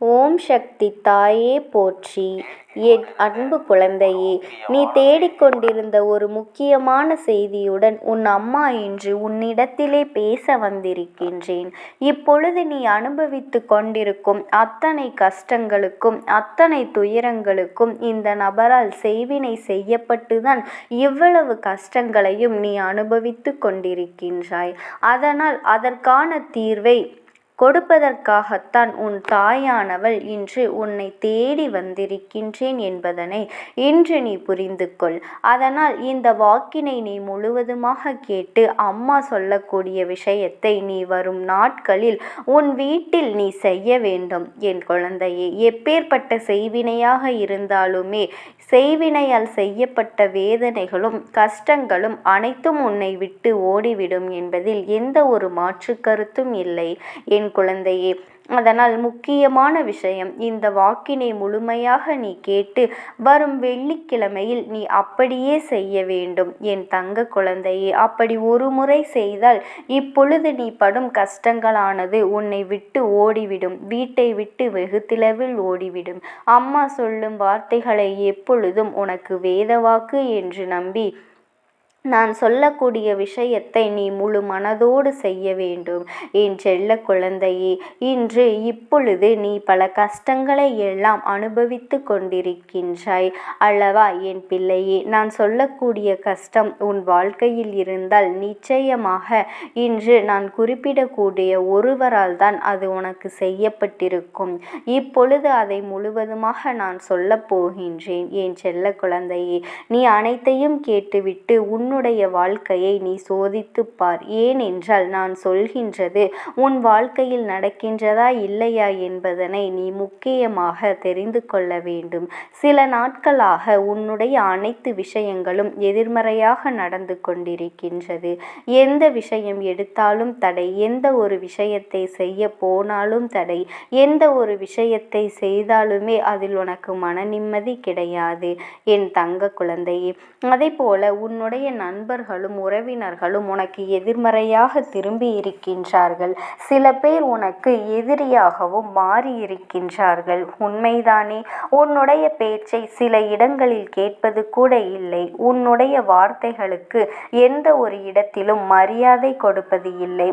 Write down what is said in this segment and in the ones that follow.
ஓம் சக்தி தாயே போற்றி. என் அன்பு குழந்தையே நீ தேடிக்கொண்டிருந்த ஒரு முக்கியமான செய்தியுடன் உன் அம்மா இன்று உன்னிடத்திலே பேச வந்திருக்கின்றேன். இப்பொழுது நீ அனுபவித்து கொண்டிருக்கும் அத்தனை கஷ்டங்களுக்கும் அத்தனை துயரங்களுக்கும் இந்த நபரால் செய்வினை செய்யப்பட்டுதான் இவ்வளவு கஷ்டங்களையும் நீ அனுபவித்து கொண்டிருக்கின்றாய். அதனால் அதற்கான தீர்வை கொடுப்பதற்காகத்தான் உன் தாயானவள் இன்று உன்னை தேடி வந்திருக்கின்றேன் என்பதனை இன்று நீ புரிந்து கொள் அதனால் இந்த வாக்கினை நீ முழுவதுமாக கேட்டு அம்மா சொல்லக்கூடிய விஷயத்தை நீ வரும் நாட்களில் உன் வீட்டில் நீ செய்ய வேண்டும். என் குழந்தையே எப்பேற்பட்ட செய்வினையாக இருந்தாலுமே செய்வினையால் செய்யப்பட்ட வேதனைகளும் கஷ்டங்களும் அனைத்தும் உன்னை விட்டு ஓடிவிடும் என்பதில் எந்த ஒரு மாற்று கருத்தும் இல்லை. என் குழந்தையே அதனால் முக்கியமான விஷயம் இந்த வாக்கினை முழுமையாக நீ கேட்டு வரும் வெள்ளிக்கிழமையில் நீ அப்படியே செய்ய வேண்டும். என் தங்க குழந்தையே அப்படி ஒரு முறை செய்தால் இப்பொழுது நீ படும் கஷ்டங்களானது உன்னை விட்டு ஓடிவிடும். வீட்டை விட்டு வெகு திளவில் ஓடிவிடும். அம்மா சொல்லும் வார்த்தைகளை எப்பொழுதும் உனக்கு வேதவாக்கு என்று நம்பி நான் சொல்லக்கூடிய விஷயத்தை நீ முழு மனதோடு செய்ய வேண்டும். என் செல்ல குழந்தையே இன்று இப்பொழுது நீ பல கஷ்டங்களை எல்லாம் அனுபவித்து கொண்டிருக்கின்றாய். அல்லவா என் பிள்ளையே நான் சொல்லக்கூடிய கஷ்டம் உன் வாழ்க்கையில் இருந்தால் நிச்சயமாக இன்று நான் குறிப்பிடக்கூடிய ஒருவரால் தான் அது உனக்கு செய்யப்பட்டிருக்கும். இப்பொழுது அதை முழுவதுமாக நான் சொல்லப் போகின்றேன். என் செல்ல குழந்தையே நீ அனைத்தையும் கேட்டுவிட்டு உன்னு உன்னுடைய வாழ்க்கையை நீ சோதித்துப் பார். ஏனென்றால் நான் சொல்கின்றது உன் வாழ்க்கையில் நடக்கின்றதா இல்லையா என்பதனை நீ முக்கியமாக தெரிந்து கொள்ள வேண்டும். சில நாட்களாக உன்னுடைய அனைத்து விஷயங்களும் எதிர்மறையாக நடந்து கொண்டிருக்கின்றது. எந்த விஷயம் எடுத்தாலும் தடை எந்த ஒரு விஷயத்தை செய்ய போனாலும் தடை எந்த ஒரு விஷயத்தை செய்தாலுமே அதில் உனக்கு மன நிம்மதி கிடையாது. என் தங்க குழந்தையே அதே போல உன்னுடைய நண்பர்களும் உறவினர்களும் உனக்கு எதிர்மறையாக திரும்பி இருக்கின்றார்கள் சில பேர் உனக்கு எதிரியாகவும் மாறி இருக்கின்றார்கள் உண்மைதானே? உன்னுடைய பேச்சை சில இடங்களில் கேட்பது கூட இல்லை. உன்னுடைய வார்த்தைகளுக்கு எந்த ஒரு இடத்திலும் மரியாதை கொடுப்பது இல்லை.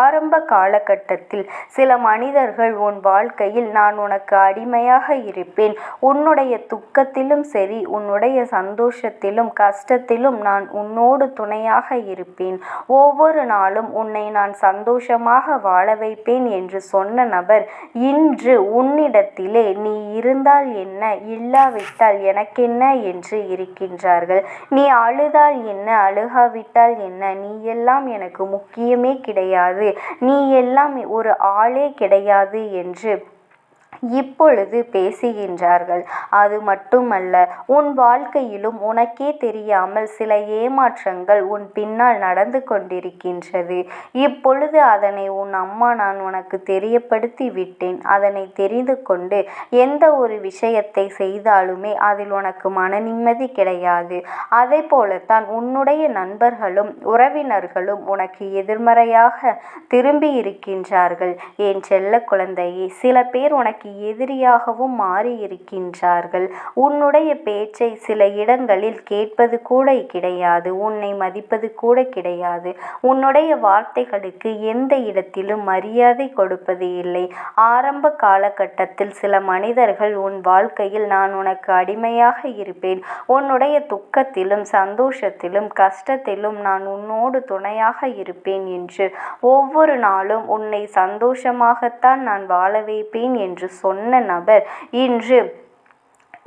ஆரம்ப காலகட்டத்தில் சில மனிதர்கள் உன் வாழ்க்கையில் நான் உனக்கு அடிமையாக இருப்பேன். உன்னுடைய துக்கத்திலும் சரி உன்னுடைய சந்தோஷத்திலும் கஷ்டத்திலும் நான் உன் உன்னோடு துணையாக இருப்பேன். ஒவ்வொரு நாளும் உன்னை நான் சந்தோஷமாக வாழ வைப்பேன் என்று சொன்ன நபர் இன்று உன்னிடத்திலே நீ இருந்தால் என்ன இல்லாவிட்டால் எனக்கென்ன என்று இருக்கின்றார்கள். நீ அழுதால் என்ன அழுகாவிட்டால் என்ன நீ எல்லாம் எனக்கு முக்கியமே கிடையாது. நீ எல்லாம் ஒரு ஆளே கிடையாது என்று இப்பொழுது பேசுகின்றார்கள். அது மட்டுமல்ல உன் வாழ்க்கையிலும் உனக்கே தெரியாமல் சில ஏமாற்றங்கள் உன் பின்னால் நடந்து கொண்டிருக்கின்றது. இப்பொழுது அதனை உன் அம்மா நான் உனக்கு தெரியப்படுத்தி விட்டேன். அதனை தெரிந்து கொண்டு எந்த ஒரு விஷயத்தை செய்தாலுமே அதில் உனக்கு மன நிம்மதி கிடையாது. அதே போலத்தான் உன்னுடைய நண்பர்களும் உறவினர்களும் உனக்கு எதிர்மறையாக திரும்பி இருக்கின்றார்கள் என் செல்ல குழந்தையே சில பேர் உனக்கு உனக்கு எதிரியாகவும் மாறியிருக்கின்றார்கள். உன்னுடைய பேச்சை சில இடங்களில் கேட்பது கூட கிடையாது உன்னை மதிப்பது கூட கிடையாது. உன்னுடைய வார்த்தைகளுக்கு எந்த இடத்திலும் மரியாதை கொடுப்பது இல்லை. ஆரம்ப காலகட்டத்தில் சில மனிதர்கள் உன் வாழ்க்கையில் நான் உனக்கு அடிமையாக இருப்பேன். உன்னுடைய துக்கத்திலும் சந்தோஷத்திலும் கஷ்டத்திலும் நான் உன்னோடு துணையாக இருப்பேன் என்று ஒவ்வொரு நாளும் உன்னை சந்தோஷமாகத்தான் நான் வாழ வைப்பேன் என்று சொன்ன நபர் இன்று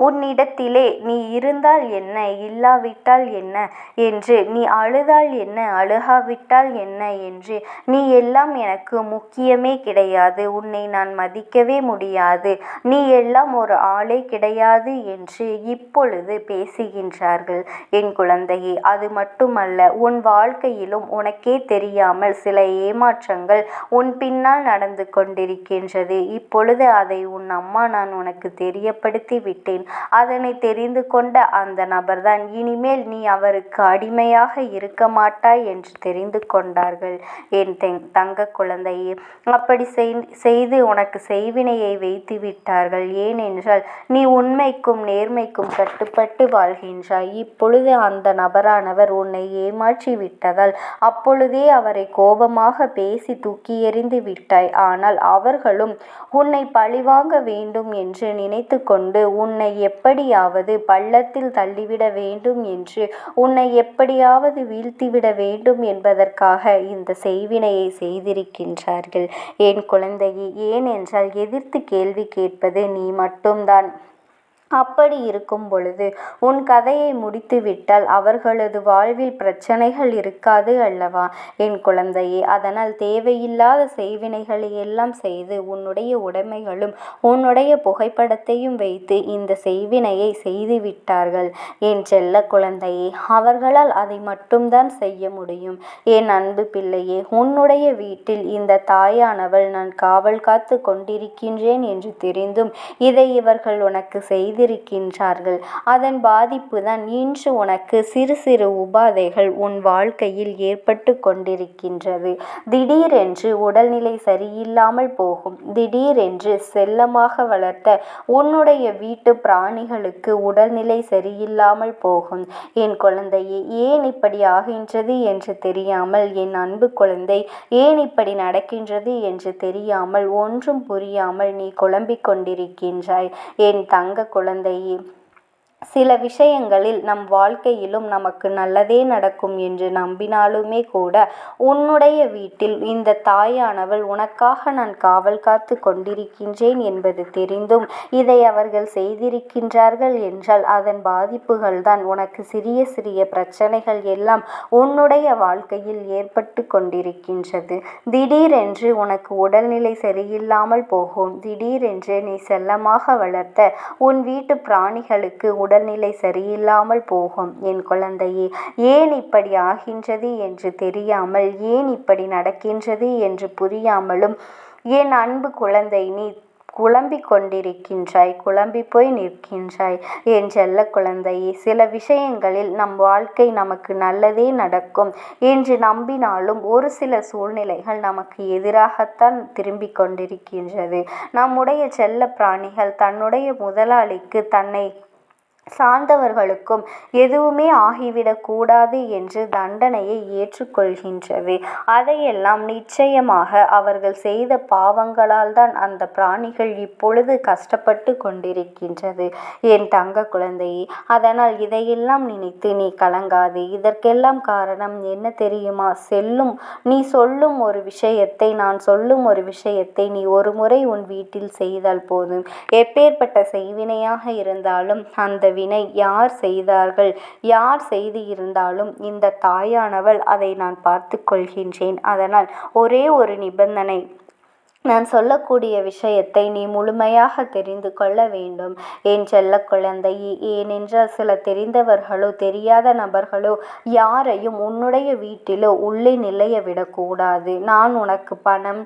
உன்னிடத்திலே நீ இருந்தால் என்ன? இல்லாவிட்டால் என்ன என்று? நீ அழுதால் என்ன? அழுகாவிட்டால் என்ன என்று? நீ எல்லாம் எனக்கு முக்கியமே கிடையாது. உன்னை நான் மதிக்கவே முடியாது. நீ எல்லாம் ஒரு ஆளே கிடையாது என்று இப்பொழுது பேசுகின்றார்கள் என் குழந்தையே. அது மட்டுமல்ல உன் வாழ்க்கையிலும் உனக்கே தெரியாமல் சில ஏமாற்றங்கள் உன் பின்னால் நடந்து கொண்டிருக்கின்றது. இப்பொழுது அதை உன் அம்மா நான் உனக்கு தெரியப்படுத்தி விட்டேன் அதனை தெரிந்து கொண்ட அந்த நபர்தான் இனிமேல் நீ அவருக்கு அடிமையாக இருக்க மாட்டாய் என்று தெரிந்து கொண்டார்கள். என் தங்க குழந்தையே அப்படி செய்து உனக்கு செய்வினையை வைத்து விட்டார்கள் ஏனென்றால் நீ உண்மைக்கும் நேர்மைக்கும் கட்டுப்பட்டு வாழ்கின்றாய். இப்பொழுது அந்த நபரானவர் உன்னை ஏமாற்றி விட்டதால் அப்பொழுதே அவரை கோபமாக பேசி தூக்கி எறிந்து விட்டாய். ஆனால் அவர்களும் உன்னை பழிவாங்க வேண்டும் என்று நினைத்து கொண்டு உன்னை எப்படியாவது பள்ளத்தில் தள்ளிவிட வேண்டும் என்று உன்னை எப்படியாவது வீழ்த்திவிட வேண்டும் என்பதற்காக இந்த செய்வினையை செய்திருக்கின்றார்கள். என் குழந்தையே ஏனென்றால் எதிர்த்து கேள்வி கேட்பது நீ மட்டும்தான். அப்படி இருக்கும் பொழுது உன் கதையை முடித்துவிட்டால் அவர்களது வாழ்வில் பிரச்சனைகள் இருக்காது அல்லவா? என் குழந்தையே அதனால் தேவையில்லாத செய்வினைகளை எல்லாம் செய்து உன்னுடைய உடைமைகளும் உன்னுடைய புகைப்படத்தையும் வைத்து இந்த செய்வினையை செய்து விட்டார்கள் என் செல்ல குழந்தையே அவர்களால் அதை மட்டும்தான் செய்ய முடியும். என் அன்பு பிள்ளையே உன்னுடைய வீட்டில் இந்த தாயானவள் நான் காவல் காத்து கொண்டிருக்கின்றேன் என்று தெரிந்தும் இதை இவர்கள் உனக்கு செய்து செய்திருக்கின்றார்கள். அதன் பாதிப்புதான் இன்று உனக்கு சிறு சிறு உபாதைகள் உன் வாழ்க்கையில் ஏற்பட்டு கொண்டிருக்கின்றது. திடீரென்று உடல்நிலை சரியில்லாமல் போகும். திடீரென்று செல்லமாக வளர்த்த உன்னுடைய வீட்டு பிராணிகளுக்கு உடல்நிலை சரியில்லாமல் போகும். என் குழந்தையே ஏன் இப்படி ஆகின்றது என்று தெரியாமல் என் அன்பு குழந்தை ஏன் இப்படி நடக்கின்றது என்று தெரியாமல் ஒன்றும் புரியாமல் நீ குழம்பிக் கொண்டிருக்கின்றாய். என் தங்க குழந்தை குழந்தையே சில விஷயங்களில் நம் வாழ்க்கையிலும் நமக்கு நல்லதே நடக்கும் என்று நம்பினாலுமே கூட உன்னுடைய வீட்டில் இந்த தாயானவள் உனக்காக நான் காவல் காத்து கொண்டிருக்கின்றேன் என்பது தெரிந்தும் இதை அவர்கள் செய்திருக்கின்றார்கள் என்றால் அதன் பாதிப்புகள் தான் உனக்கு சிறிய சிறிய பிரச்சனைகள் எல்லாம் உன்னுடைய வாழ்க்கையில் ஏற்பட்டு கொண்டிருக்கின்றது. திடீரென்று உனக்கு உடல்நிலை சரியில்லாமல் போகும். திடீரென்று நீ செல்லமாக வளர்த்த உன் வீட்டு பிராணிகளுக்கு உடல்நிலை சரியில்லாமல் போகும். என் குழந்தையே ஏன் இப்படி ஆகின்றது என்று தெரியாமல் ஏன் இப்படி நடக்கின்றது என்று புரியாமலும் என் அன்பு குழந்தை நீ குழம்பிக் கொண்டிருக்கின்றாய் குழம்பி போய் நிற்கின்றாய். என் செல்ல குழந்தையே சில விஷயங்களில் நம் வாழ்க்கை நமக்கு நல்லதே நடக்கும் என்று நம்பினாலும் ஒரு சில சூழ்நிலைகள் நமக்கு எதிராகத்தான் திரும்பிக் கொண்டிருக்கின்றது. நம்முடைய செல்ல பிராணிகள் தன்னுடைய முதலாளிக்கு தன்னை சார்ந்தவர்களுக்கும் எதுவுமே ஆகிவிடக்கூடாது என்று தண்டனையை ஏற்றுக்கொள்கின்றது. அதையெல்லாம் நிச்சயமாக அவர்கள் செய்த பாவங்களால் தான் அந்த பிராணிகள் இப்பொழுது கஷ்டப்பட்டு கொண்டிருக்கின்றது. என் தங்க குழந்தையே அதனால் இதையெல்லாம் நினைத்து நீ கலங்காது. இதற்கெல்லாம் காரணம் என்ன தெரியுமா? செல்லும் நீ சொல்லும் ஒரு விஷயத்தை நான் சொல்லும் ஒரு விஷயத்தை நீ ஒரு முறை உன் வீட்டில் செய்தால் போதும். எப்பேற்பட்ட செய்வினையாக இருந்தாலும் அந்த வினை யார் செய்தார்கள்? யார் செய்து இருந்தாலும் இந்த தாயானவள் அதை நான் பார்த்து கொள்கின்றேன். அதனால் ஒரே ஒரு நிபந்தனை. நான் சொல்லக்கூடிய விஷயத்தை நீ முழுமையாக தெரிந்து கொள்ள வேண்டும். என் செல்ல குழந்தை ஏனென்றால் சில தெரிந்தவர்களோ தெரியாத நபர்களோ யாரையும் உன்னுடைய வீட்டிலோ உள்ளே நிலைய விடக்கூடாது. நான் உனக்கு பணம்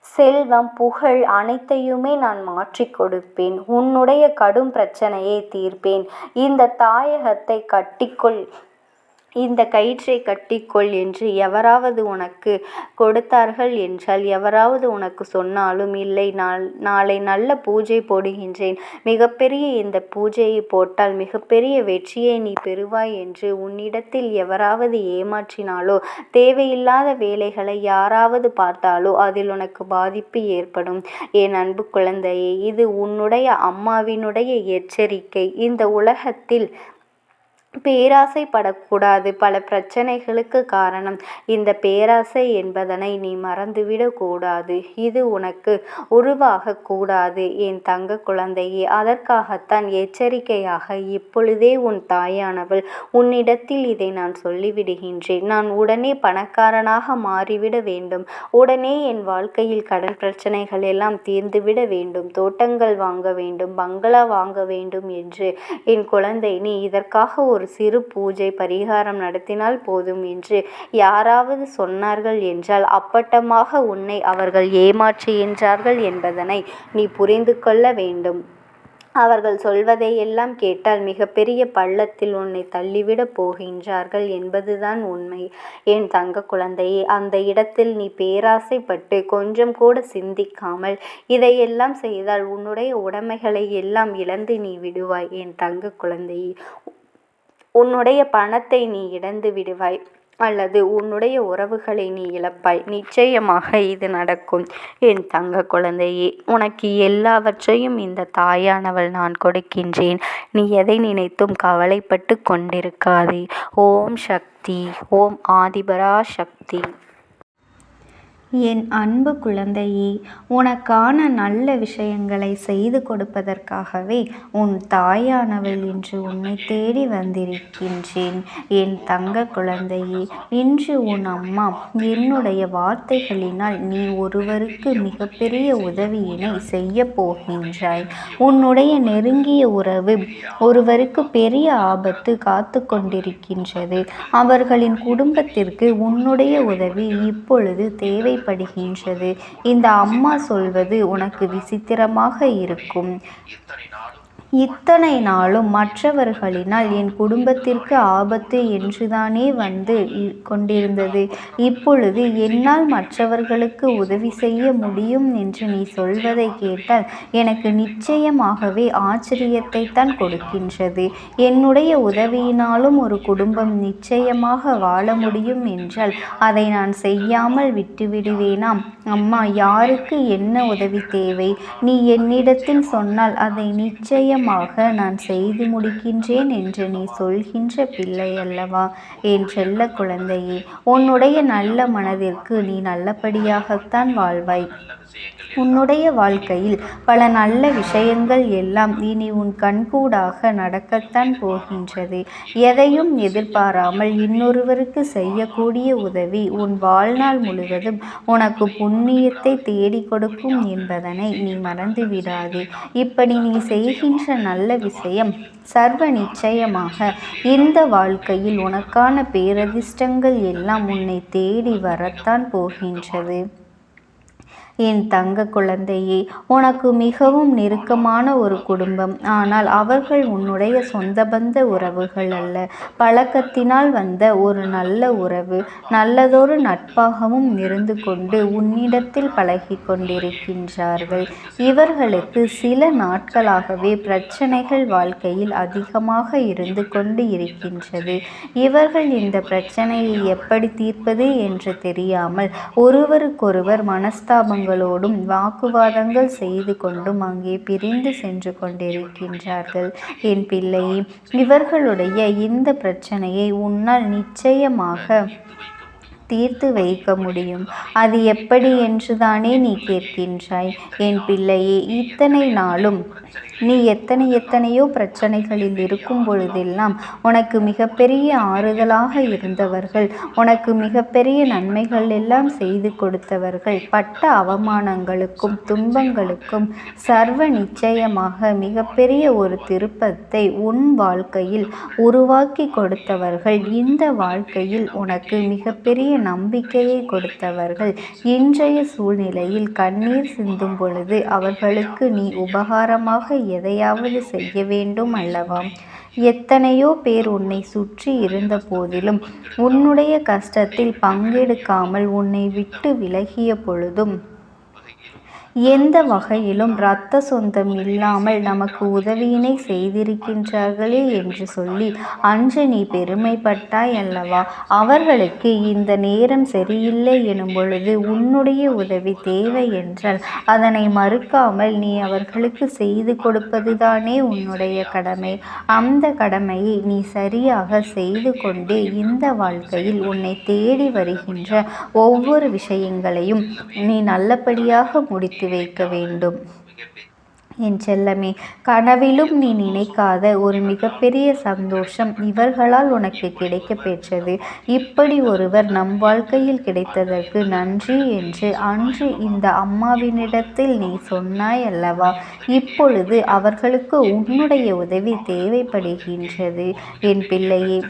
செல்வம் புகழ் அனைத்தையுமே நான் மாற்றி கொடுப்பேன். உன்னுடைய கடும் பிரச்சனையை தீர்ப்பேன். இந்த தாயகத்தை கட்டிக்கொள். இந்த கயிற்றை கட்டிக்கொள் என்று எவராவது உனக்கு கொடுத்தார்கள் என்றால் எவராவது உனக்கு சொன்னாலும் இல்லை நான் நாளை நல்ல பூஜை போடுகின்றேன். மிகப்பெரிய இந்த பூஜையை போட்டால் மிகப்பெரிய வெற்றியை நீ பெறுவாய் என்று உன்னிடத்தில் எவராவது ஏமாற்றினாலோ தேவையில்லாத வேலைகளை யாராவது பார்த்தாலோ அதில் உனக்கு பாதிப்பு ஏற்படும். என் அன்பு குழந்தையே இது உன்னுடைய அம்மாவினுடைய எச்சரிக்கை. இந்த உலகத்தில் பேராசைப்படக்கூடாது. பல பிரச்சனைகளுக்கு காரணம் இந்த பேராசை என்பதனை நீ மறந்துவிடக்கூடாது. இது உனக்கு உருவாகக்கூடாது என் தங்க குழந்தையே அதற்காகத்தான் எச்சரிக்கையாக இப்பொழுதே உன் தாயானவள் உன்னிடத்தில் இதை நான் சொல்லிவிடுகின்றேன். நான் உடனே பணக்காரனாக மாறிவிட வேண்டும். உடனே என் வாழ்க்கையில் கடன் பிரச்சனைகள் எல்லாம் தீர்ந்துவிட வேண்டும். தோட்டங்கள் வாங்க வேண்டும். பங்களா வாங்க வேண்டும் என்று என் குழந்தை நீ இதற்காக ஒரு ஒரு சிறு பூஜை பரிகாரம் நடத்தினால் போதும் என்று யாராவது சொன்னார்கள் என்றால் அப்பட்டமாக உன்னை அவர்கள் ஏமாற்றுகின்றார்கள் என்பதனை நீ புரிந்து கொள்ள வேண்டும் அவர்கள் சொல்வதையெல்லாம் கேட்டால் மிகப்பெரிய பள்ளத்தில் உன்னை தள்ளிவிடப் போகின்றார்கள் என்பதுதான் உண்மை. என் தங்க குழந்தையே அந்த இடத்தில் நீ பேராசைப்பட்டு கொஞ்சம் கூட சிந்திக்காமல் இதையெல்லாம் செய்தால் உன்னுடைய உடைமைகளை எல்லாம் இழந்து நீ விடுவாய் என் தங்க குழந்தையே. உன்னுடைய பணத்தை நீ இழந்து விடுவாய். அல்லது உன்னுடைய உறவுகளை நீ இழப்பாய். நிச்சயமாக இது நடக்கும் என் தங்க குழந்தையே. உனக்கு எல்லாவற்றையும் இந்த தாயானவள் நான் கொடுக்கின்றேன். நீ எதை நினைத்தும் கவலைப்பட்டுக் கொண்டிருக்காதே. ஓம் சக்தி ஓம் ஆதிபரா சக்தி. என் அன்பு குழந்தையே உனக்கான நல்ல விஷயங்களை செய்து கொடுப்பதற்காகவே உன் தாயானவள் இன்று உன்னை தேடி வந்திருக்கின்றேன் என் தங்க குழந்தையே. இன்று உன் அம்மா என்னுடைய வார்த்தைகளினால் நீ ஒருவருக்கு மிகப்பெரிய உதவியினை செய்ய போகின்றாய். உன்னுடைய நெருங்கிய உறவு ஒருவருக்கு பெரிய ஆபத்து காத்து கொண்டிருக்கின்றது. அவர்களின் குடும்பத்திற்கு உன்னுடைய உதவி இப்பொழுது தேவைப்படுகின்றது. இந்த அம்மா சொல்வது உனக்கு விசித்திரமாக இருக்கும். இத்தனை நாளும் மற்றவர்களினால் என் குடும்பத்திற்கு ஆபத்து என்றுதானே வந்து கொண்டிருந்தது. இப்பொழுது என்னால் மற்றவர்களுக்கு உதவி செய்ய முடியும் என்று நீ சொல்வதைக் கேட்டால் எனக்கு நிச்சயமாகவே ஆச்சரியத்தைத்தான் கொடுக்கின்றது. என்னுடைய உதவியினாலும் ஒரு குடும்பம் நிச்சயமாக வாழ முடியும் என்றால் அதை நான் செய்யாமல் விட்டுவிடுவேனாம் அம்மா யாருக்கு என்ன உதவி தேவை? நீ என்னிடத்தில் சொன்னால் அதை சீக்கிரமாக நான் செய்து முடிக்கின்றேன் என்று நீ சொல்கின்ற பிள்ளை அல்லவா என் செல்ல குழந்தையே. உன்னுடைய நல்ல மனதிற்கு நீ நல்லபடியாகத்தான் வாழ்வாய். உன்னுடைய வாழ்க்கையில் பல நல்ல விஷயங்கள் எல்லாம் இனி உன் கண்கூடாக நடக்கத்தான் போகின்றது. எதையும் எதிர்பாராமல் இன்னொருவருக்கு செய்யக்கூடிய உதவி உன் வாழ்நாள் முழுவதும் உனக்கு புண்ணியத்தை தேடிக் கொடுக்கும் என்பதனை நீ மறந்துவிடாதே. இப்படி நீ செய்கின்ற நல்ல விஷயம் சர்வ நிச்சயமாக இந்த வாழ்க்கையில் உனக்கான பேரதிர்ஷ்டங்கள் எல்லாம் உன்னை தேடி வரத்தான் போகின்றது. என் தங்க குழந்தையே உனக்கு மிகவும் நெருக்கமான ஒரு குடும்பம். ஆனால் அவர்கள் உன்னுடைய சொந்த பந்த உறவுகள் அல்ல. பழக்கத்தினால் வந்த ஒரு நல்ல உறவு. நல்லதொரு நட்பாகவும் இருந்து கொண்டு உன்னிடத்தில் பழகி கொண்டிருக்கின்றார்கள். இவர்களுக்கு சில நாட்களாகவே பிரச்சனைகள் வாழ்க்கையில் அதிகமாக இருந்து கொண்டு இருக்கின்றது. இவர்கள் இந்த பிரச்சனையை எப்படி தீர்ப்பது என்று தெரியாமல் ஒருவருக்கொருவர் மனஸ்தாபங்களோடும் வாக்குவாதங்கள் செய்து கொண்டும் அங்கே பிரிந்து சென்று கொண்டிருக்கின்றார்கள். என் பிள்ளை இவர்களுடைய இந்த பிரச்சனையை உன்னால் நிச்சயமாக தீர்த்து வைக்க முடியும். அது எப்படி என்றுதானே நீ கேட்கின்றாய்? என் பிள்ளையே இத்தனை நாளும் நீ எத்தனை எத்தனையோ பிரச்சனைகளில் இருக்கும் பொழுதெல்லாம் உனக்கு மிகப்பெரிய ஆறுதலாக இருந்தவர்கள் உனக்கு மிகப்பெரிய நன்மைகள் எல்லாம் செய்து கொடுத்தவர்கள் பட்ட அவமானங்களுக்கும் துன்பங்களுக்கும் சர்வ நிச்சயமாக மிகப்பெரிய ஒரு திருப்பத்தை உன் வாழ்க்கையில் உருவாக்கிக் கொடுத்தவர்கள். இந்த வாழ்க்கையில் உனக்கு மிகப்பெரிய நம்பிக்கையை கொடுத்தவர்கள். இன்றைய சூழ்நிலையில் கண்ணீர் சிந்தும் பொழுது அவர்களுக்கு நீ உபகாரமாக எதையாவது செய்ய வேண்டும் அல்லவா? எத்தனையோ பேர் உன்னை சுற்றி இருந்த போதிலும் உன்னுடைய கஷ்டத்தில் பங்கெடுக்காமல் உன்னை விட்டு விலகிய பொழுதும் எந்த வகையிலும் இரத்த சொந்தம் இல்லாமல் நமக்கு உதவியினை செய்திருக்கின்றார்களே என்று சொல்லி அன்று நீ பெருமைப்பட்டாய் அல்லவா? அவர்களுக்கு இந்த நேரம் சரியில்லை எனும் பொழுது உன்னுடைய உதவி தேவை என்றால் அதனை மறுக்காமல் நீ அவர்களுக்கு செய்து கொடுப்பதுதானே உன்னுடைய கடமை. அந்த கடமையை நீ சரியாக செய்து கொண்டே இந்த வாழ்க்கையில் உன்னை தேடி வருகின்ற ஒவ்வொரு விஷயங்களையும் நீ நல்லபடியாக முடித்து வைக்க வேண்டும். என் செல்லமே கனவிலும் நீ நினைக்காத ஒரு மிகப்பெரிய சந்தோஷம் இவர்களால் உனக்கு கிடைக்கப் பெற்றது. இப்படி ஒருவர் நம் வாழ்க்கையில் கிடைத்ததற்கு நன்றி என்று அன்று இந்த அம்மாவினிடத்தில் நீ சொன்னாய் அல்லவா? இப்பொழுது அவர்களுக்கு உன்னுடைய உதவி தேவைப்படுகின்றது. என் பிள்ளையே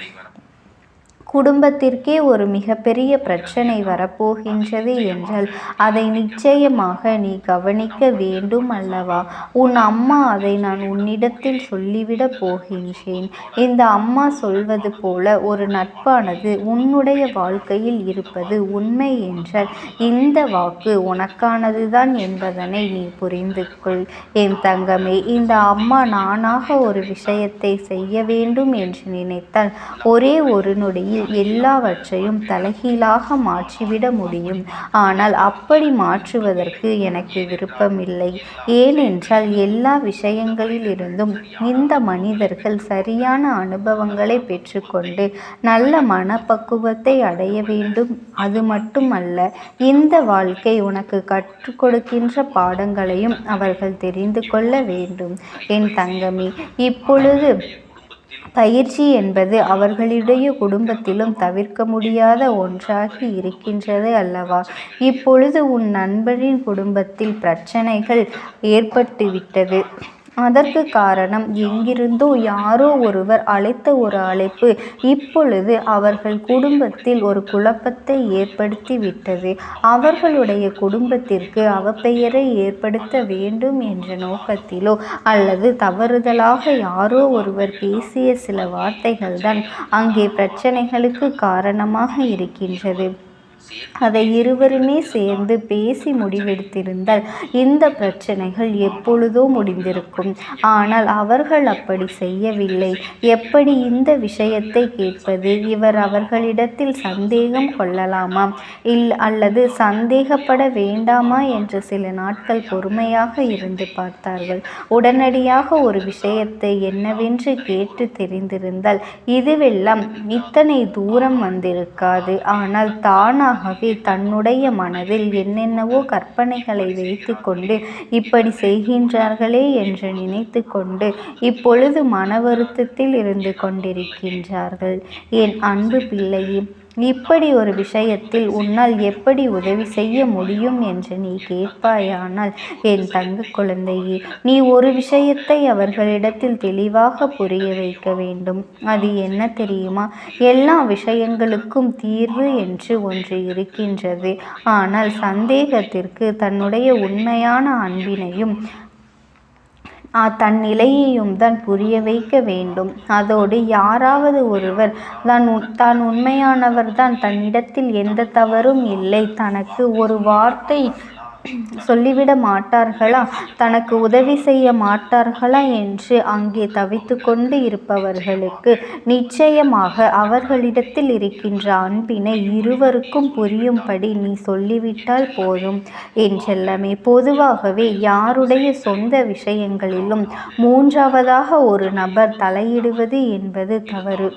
குடும்பத்திற்கே ஒரு மிகப்பெரிய பிரச்சனை வரப்போகின்றது என்றால் அதை நிச்சயமாக நீ கவனிக்க வேண்டும் அல்லவா? உன் அம்மா அதை நான் உன்னிடத்தில் சொல்லிவிடப் போகின்றேன். இந்த அம்மா சொல்வது போல ஒரு நட்பானது உன்னுடைய வாழ்க்கையில் இருப்பது உண்மை என்றால் இந்த வாக்கு உனக்கானதுதான் என்பதனை நீ புரிந்து கொள் என் தங்கமே இந்த அம்மா நானாக ஒரு விஷயத்தை செய்ய வேண்டும் என்று நினைத்தால் ஒரே ஒரு நொடியில் எல்லாவற்றையும் தலைகீழாக மாற்றிவிட முடியும். ஆனால் அப்படி மாற்றுவதற்கு எனக்கு விருப்பமில்லை. ஏனென்றால் எல்லா விஷயங்களிலிருந்தும் இந்த மனிதர்கள் சரியான அனுபவங்களை பெற்றுக்கொண்டு நல்ல மனப்பக்குவத்தை அடைய வேண்டும். அது மட்டுமல்ல இந்த வாழ்க்கை உனக்கு கற்றுக் கொடுக்கின்ற பாடங்களையும் அவர்கள் தெரிந்து கொள்ள வேண்டும். என் தங்கமி இப்பொழுது பயிற்சி என்பது அவர்களுடைய குடும்பத்திலும் தவிர்க்க முடியாத ஒன்றாகி இருக்கின்றது அல்லவா? இப்பொழுது உன் நண்பரின் குடும்பத்தில் பிரச்சனைகள் ஏற்பட்டுவிட்டது. அதற்கு காரணம் எங்கிருந்தோ யாரோ ஒருவர் அழைத்த ஒரு அழைப்பு. இப்பொழுது அவர்கள் குடும்பத்தில் ஒரு குழப்பத்தை ஏற்படுத்திவிட்டது. அவர்களுடைய குடும்பத்திற்கு அவப்பெயரை ஏற்படுத்த வேண்டும் என்ற நோக்கத்திலோ அல்லது தவறுதலாக யாரோ ஒருவர் பேசிய சில வார்த்தைகள்தான் அங்கே பிரச்சனைகளுக்கு காரணமாக இருக்கின்றது. அதை இருவருமே சேர்ந்து பேசி முடிவெடுத்திருந்தால் இந்த பிரச்சனைகள் எப்பொழுதோ முடிந்திருக்கும். ஆனால் அவர்கள் அப்படி செய்யவில்லை. எப்படி இந்த விஷயத்தை கேட்பது? இவர் அவர்களிடத்தில் சந்தேகம் கொள்ளலாமா? இல் அல்லது சந்தேகப்பட வேண்டாமா என்று சில நாட்கள் பொறுமையாக இருந்து பார்த்தார்கள். உடனடியாக ஒரு விஷயத்தை என்னவென்று கேட்டு தெரிந்திருந்தால் இதுவெல்லாம் இத்தனை தூரம் வந்திருக்காது. ஆனால் தானாக ஆகவே தன்னுடைய மனதில் என்னென்னவோ கற்பனைகளை வைத்து கொண்டு இப்படி செய்கின்றார்களே என்று நினைத்து கொண்டு இப்பொழுது மன வருத்தத்தில் இருந்து கொண்டிருக்கின்றார்கள். என் அன்பு பிள்ளையின் இப்படி ஒரு விஷயத்தில் உன்னால் எப்படி உதவி செய்ய முடியும் என்று நீ கேட்பாயானால் என் தங்க குழந்தையே நீ ஒரு விஷயத்தை அவர்களிடத்தில் தெளிவாக புரிய வைக்க வேண்டும். அது என்ன தெரியுமா? எல்லா விஷயங்களுக்கும் தீர்வு என்று ஒன்று இருக்கின்றது. ஆனால் சந்தேகத்திற்கு தன்னுடைய உண்மையான அன்பினையும் தன் நிலையையும் தான் புரிய வைக்க வேண்டும். அதோடு யாராவது ஒருவர் தான் தான் உண்மையானவர் தான் தன்னிடத்தில் எந்த தவறும் இல்லை. தனக்கு ஒரு வார்த்தை சொல்லிவிட மாட்டார்களா தனக்கு உதவி செய்ய மாட்டார்களா என்று அங்கே தவித்து கொண்டு இருப்பவர்களுக்கு நிச்சயமாக அவர்களிடத்தில் இருக்கின்ற அன்பினை இருவருக்கும் புரியும்படி நீ சொல்லிவிட்டால் போதும். என்றெல்லாமே பொதுவாகவே யாருடைய சொந்த விஷயங்களிலும் மூன்றாவதாக ஒரு நபர் தலையிடுவது என்பது தவறு.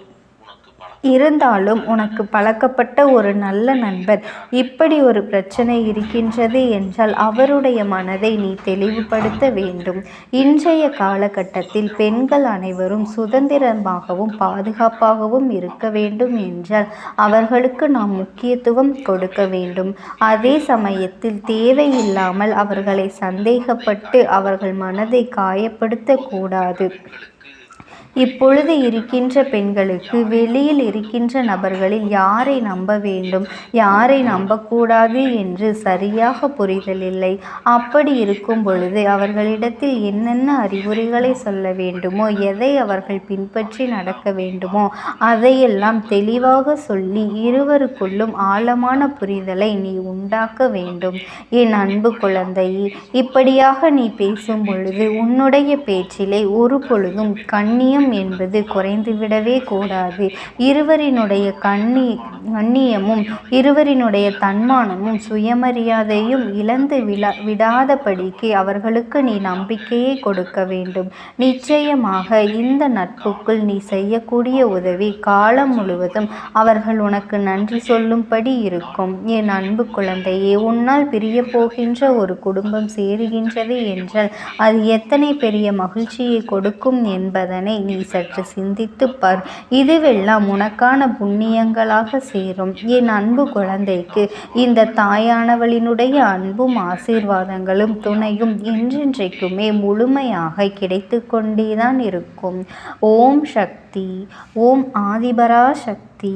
இருந்தாலும் உனக்கு பழக்கப்பட்ட ஒரு நல்ல நண்பர் இப்படி ஒரு பிரச்சனை இருக்கின்றது என்றால் அவருடைய மனதை நீ தெளிவுபடுத்த வேண்டும். இன்றைய காலகட்டத்தில் பெண்கள் அனைவரும் சுதந்திரமாகவும் பாதுகாப்பாகவும் இருக்க வேண்டும் என்றால் அவர்களுக்கு நாம் முக்கியத்துவம் கொடுக்க வேண்டும். அதே சமயத்தில் தேவையில்லாமல் அவர்களை சந்தேகப்பட்டு அவர்கள் மனதை காயப்படுத்தக்கூடாது. இப்பொழுது இருக்கின்ற பெண்களுக்கு வெளியில் இருக்கின்ற நபர்களில் யாரை நம்ப வேண்டும்? யாரை நம்பக்கூடாது என்று சரியாக புரிதல் இல்லை. அப்படி இருக்கும் பொழுது அவர்களிடத்தில் என்னென்ன அறிவுரைகளை சொல்ல வேண்டுமோ எதை அவர்கள் பின்பற்றி நடக்க வேண்டுமோ அதையெல்லாம் தெளிவாக சொல்லி இருவருக்குள்ளும் ஆழமான புரிதலை நீ உண்டாக்க வேண்டும். என் அன்பு குழந்தை இப்படியாக நீ பேசும் பொழுது உன்னுடைய பேச்சிலே ஒரு பொழுதும் கண்ணியம் கண்ணியம் என்பது குறைந்துவிடவே கூடாது. இருவரினுடைய கண்ணி கண்ணியமும் இருவரினுடைய தன்மானமும் சுயமரியாதையும் இழந்து விழா விடாதபடிக்கு அவர்களுக்கு நீ நம்பிக்கையை கொடுக்க வேண்டும். நிச்சயமாக இந்த நட்புக்குள் நீ செய்யக்கூடிய உதவி காலம் முழுவதும் அவர்கள் உனக்கு நன்றி சொல்லும்படி இருக்கும். என் அன்பு குழந்தையே உன்னால் பிரிய போகின்ற ஒரு குடும்பம் சேருகின்றது என்றால் அது எத்தனை பெரிய மகிழ்ச்சியை கொடுக்கும் என்பதனை நீ சற்று சிந்தித்து பார் இதுவெல்லாம் உனக்கான புண்ணியங்களாக சேரும். என் அன்பு குழந்தைக்கு இந்த தாயானவளினுடைய அன்பும் ஆசீர்வாதங்களும் துணையும் என்றென்றைக்குமே முழுமையாக கிடைத்து கொண்டேதான் இருக்கும். ஓம் சக்தி ஓம் ஆதிபரா சக்தி